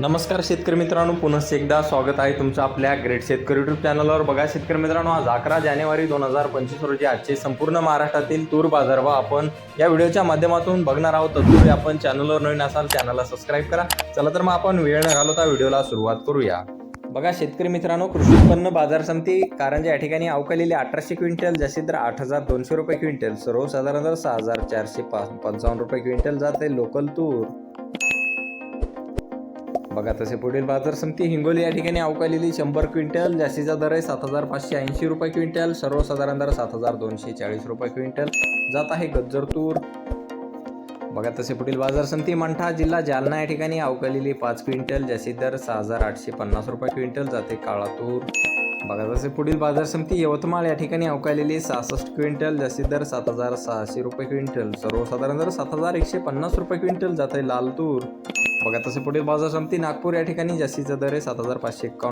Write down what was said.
नमस्कार शेतकरी मित्रांनो पुन्हा एकदा स्वागत आहे तुमचं आपल्या ग्रेट शेतकरी युट्यूब चॅनलवर बघा शेतकरी मित्रांनो आज अकरा जानेवारी दोन हजार पंचवीस रोजी आजचे संपूर्ण महाराष्ट्रातील तूर बाजारभाव आपण या व्हिडिओच्या माध्यमातून बघणार आहोत. तत्पूर्वी आपण चॅनलवर नवीन असाल चॅनलला सबस्क्राईब करा. चला तर मग आपण वेळ न घालवता व्हिडिओला सुरुवात करूया. बघा शेतकरी मित्रांनो कृषी उत्पन्न बाजार समिती कारंजा या ठिकाणी अवकालेले अठराशे क्विंटल जसे दर आठ हजार दोनशे रुपये क्विंटल सर्वसाधारण दर सहा हजार चारशे पाच पंचावन्न रुपये क्विंटल जाते. लोकल तूर बघा तसे पुढील बाजार समिती हिंगोली या ठिकाणी अवकालेली शंभर क्विंटल जास्तीचा दर आहे सात हजार पाचशे ऐंशी रुपये क्विंटल सर्वसाधारण दर सात हजार दोनशे चाळीस रुपये क्विंटल. जात आहे गज्जर तूर बघा तसे पुढील बाजार समिती मंठा जिल्हा जालना या ठिकाणी अवकालेली पाच क्विंटल जास्तीत दर सहा हजार आठशे पन्नास रुपये क्विंटल जाते काळा तूर बघा तसे पुढील बाजार समिती यवतमाळ या ठिकाणी अवकालेली सहासष्ट क्विंटल जास्तीत दर सात हजार सहाशे रुपये क्विंटल सर्वसाधारण दर सात हजार एकशे पन्नास रुपये क्विंटल जाते लाल तूर बघा तसे पुढील बाजार समिती नागपूर या ठिकाणी जास्तीचा दर आहे सात हजार पाचशे एकावन्न.